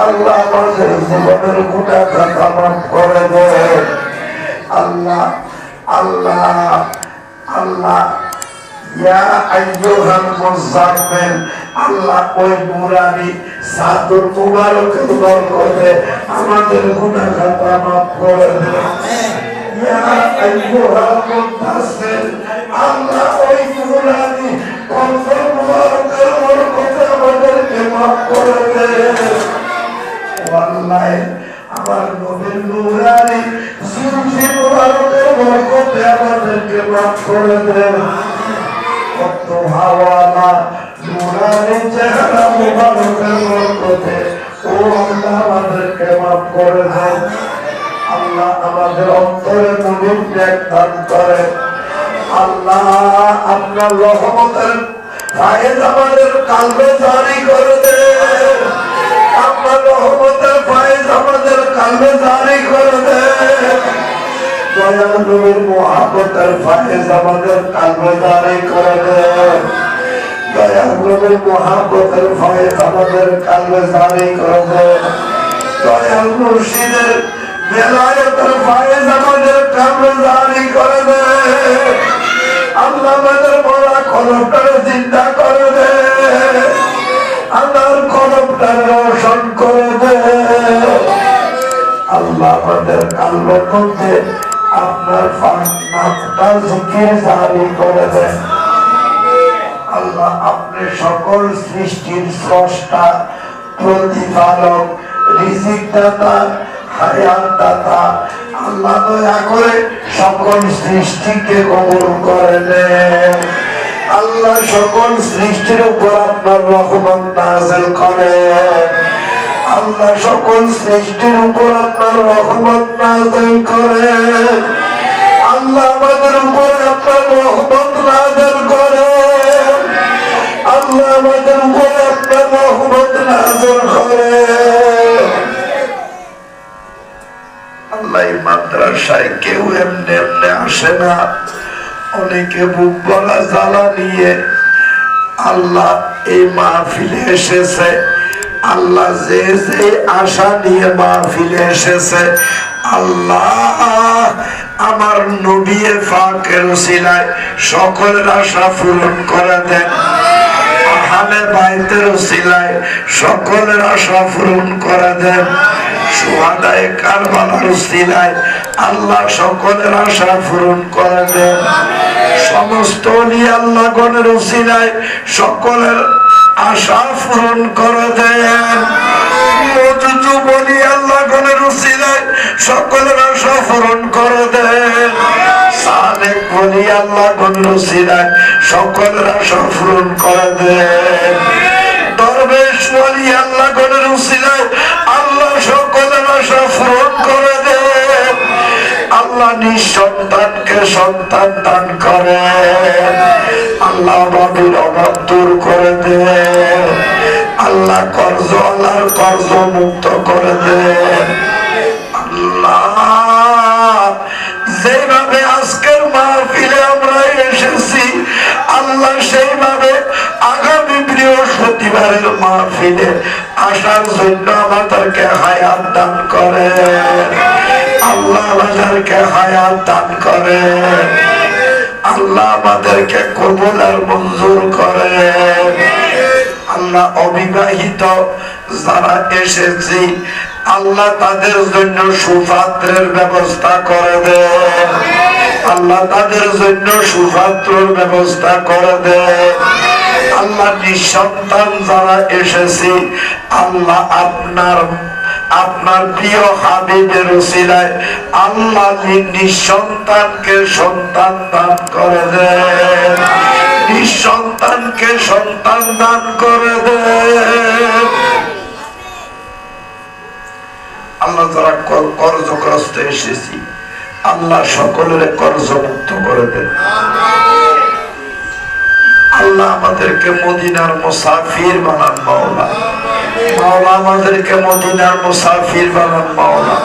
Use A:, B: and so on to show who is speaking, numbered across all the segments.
A: আল্লাহ আমাদের জীবনের গুণা খাতা মাফ করে দেন। আল্লাহ আল্লাহ আল্লাহ আইয়ুহাল মুজাম্মিল, আল্লাহ ওই সাদুর মুবারকের আমাদের গুনাহ খাতা করে দেন। আল্লাহ ওই বরকতে আমাদেরকে মাফ করে ওয়াল্লাহি আমার নবীর নুরানি সুলফি মুবারকের বরকতে আমাদেরকে মাফ করে দেন কত হাওয়ালা নুরানি চেহারা মুবারকের বরকতে ও আল্লাহ আমাদেরকে করে দেন আল্লাহ আমাদের অন্তরে ত্যাগ দান করে। আল্লাহ আপনার রহমতের ফায়েজ আমাদের কালবে জারি করে দে। আপনার রহমতের ফায়েজ আমাদের কালবে জারি করে দে। দয়াল নবীর মহাবতের ফায়েজ আমাদের কালবে জারি করে দে। দয়াল নবীর আমাদের কালবে জারি করে দে। মুর্শিদের বেলায়তের ফায়েজ আমাদের কালবে জারি করে দে। আল্লাহ আমাদের বড়া কলমটারে চিন্তা করে দে। আল্লাহর কলমটারে রোশন করে দে। আল্লাহ আমাদের কালবের মধ্যে আপনার নামটা জিকির জারি করে দেন আল্লাহ আপনি সকল সৃষ্টির স্রষ্টা, প্রতিপালক রিজিক দাতা হায়াত দাতা আল্লাহ দয়া করে সকল সৃষ্টিকে কবুল করে নেন আল্লাহ সকল সৃষ্টির উপর আপনার রহমত নাযিল করেন আল্লাহ সকল সৃষ্টির উপর আপনার রহমত নাযিল করেন আল্লাহ আমাদের উপর আপনার রহমত নাযিল করেন আল্লাহ আমাদের উপর আপনার রহমত নাযিল করেন মাদ্রাসায় কেউ এমনি এমনি আসে না। অনেকে বুক বলা জ্বালা নিয়ে আল্লাহ এই মাহফিলে এসেছে। আল্লাহ যে যে আশা নিয়ে মাহফিলে এসেছে। আল্লাহ আমার নবীর ফাঁকের সিলায় সকলের আশা পূরণ করে দেন। আহলে বাইতের সিলায় সকলের আশা পূরণ করে দেন। সুহাদায় কারবালার সিলায় আল্লাহ সকলের আশা পূরণ করে দেন। সমস্ত আল্লাহ গণের সিলায় সকলের আশা পূরণ করে দেন। সকলের আশা পূরণ করে দেন। আল্লাহ কর্জ, আল্লাহর কর্জ মুক্ত করে দেন আল্লাহ যেভাবে আজকের মাহফিলে আমরা এসেছি, আল্লাহ সেইভাবে আগামী বৃহস্পতিবারের মাহফিলে আসার জন্য আমাদেরকে হায়াত দান করে। আল্লাহ আমাদেরকে হায়াত দান করে। আল্লাহ আমাদেরকে কবুল আর মঞ্জুর করে। আল্লাহ অবিবাহিত যারা এসেছি, আল্লাহ তাদের জন্য সুপাত্রের ব্যবস্থা করে দেন আল্লাহ তাদের জন্য সুপাত্রের ব্যবস্থা করে দেন আল্লাহ নিঃসন্তান যারা এসেছি, আল্লাহ আপনার আপনার প্রিয় হাবিবের উসিলায় আল্লাহ নিঃসন্তানকে সন্তান দান করে দেন। নিঃসন্তানকে সন্তান দান করে দেন। আল্লাহ যারা কর্জগ্রস্ত এসেছি। আল্লাহ সকলের কর্জ মুক্ত করে দেন। আল্লাহ আমাদেরকে মদিনার মুসাফির বানান, মাওলা। মাওলা আমাদেরকে মদিনার বানান, মাওলা।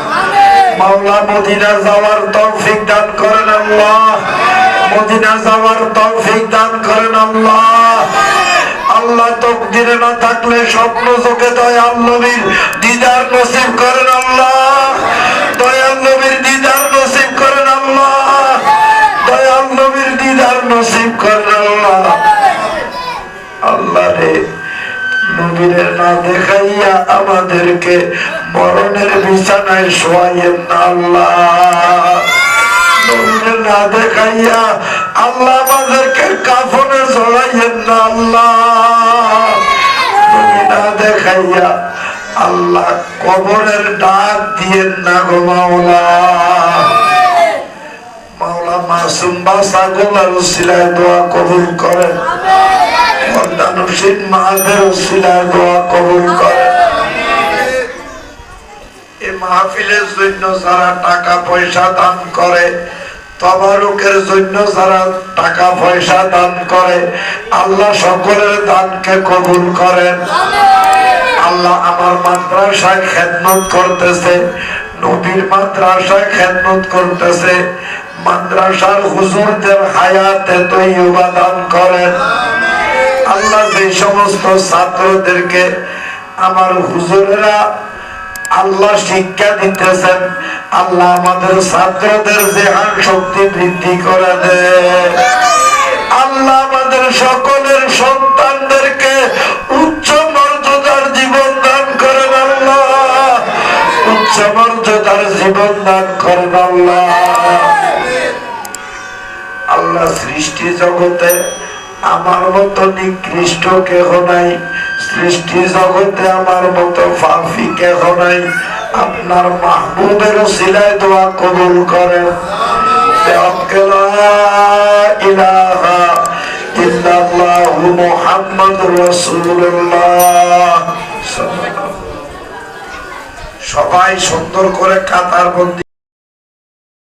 A: মাওলা, মদিনা যাওয়ার তৌফিক দান করেন আল্লাহ। মদিনা যাওয়ার তৌফিক দান করেন আল্লাহ। আল্লাহ তকদিরে না থাকলে স্বপ্ন চোখে দয়াল নবীর দিদার আমাদেরকে মরণের বিছানায় শোয়াইয়েন না আল্লাহ না দেখাইয়া আল্লাহ আমাদেরকে কাফনে জড়াইয়েন না আল্লাহ না দেখাইয়া আল্লাহ কবরের ডাক দিয়েন না গো মাওলা। মাওলা মাসুম বাসা গোলার উসিলায় দোয়া কবুল করেন। মাহাদের উসিলায় দোয়া কবুল মাহফিলের জন্য যারা টাকা পয়সা দান করে, তবারুকের জন্য যারা টাকা পয়সা দান করে, আল্লাহ সকলের দানকে কবুল করেন। আল্লাহ আমার মাদ্রাসায় খেদমত করতেছে, নবীর মাদ্রাসায় খেদমত করতেছে, মাদ্রাসার হুজুরদের হায়াতে তৈবা দান করেন। আল্লাহ যে সমস্ত ছাত্রদেরকে, আমার হুজুরেরা আল্লাহ শিক্ষা দিতেছেন, আল্লাহ আমাদের ছাত্রদের জেহান শক্তি বৃদ্ধি করে আল্লাহ আমাদের সকলের সন্তানদেরকে উচ্চ মর্যাদার জীবন দান করেন আল্লাহ। উচ্চ মর্যাদার জীবন দান করেন আল্লাহ। আল্লাহ সৃষ্টি জগতে আমার মতো নিকৃষ্ট কেহ নাই। সৃষ্টি জগতে আমার মতো ফাফি কেহ নাই আপনার মাহবুবের সিলাই দোয়া কবুল করেন। সবাই সুন্দর করে কাতার বন্দি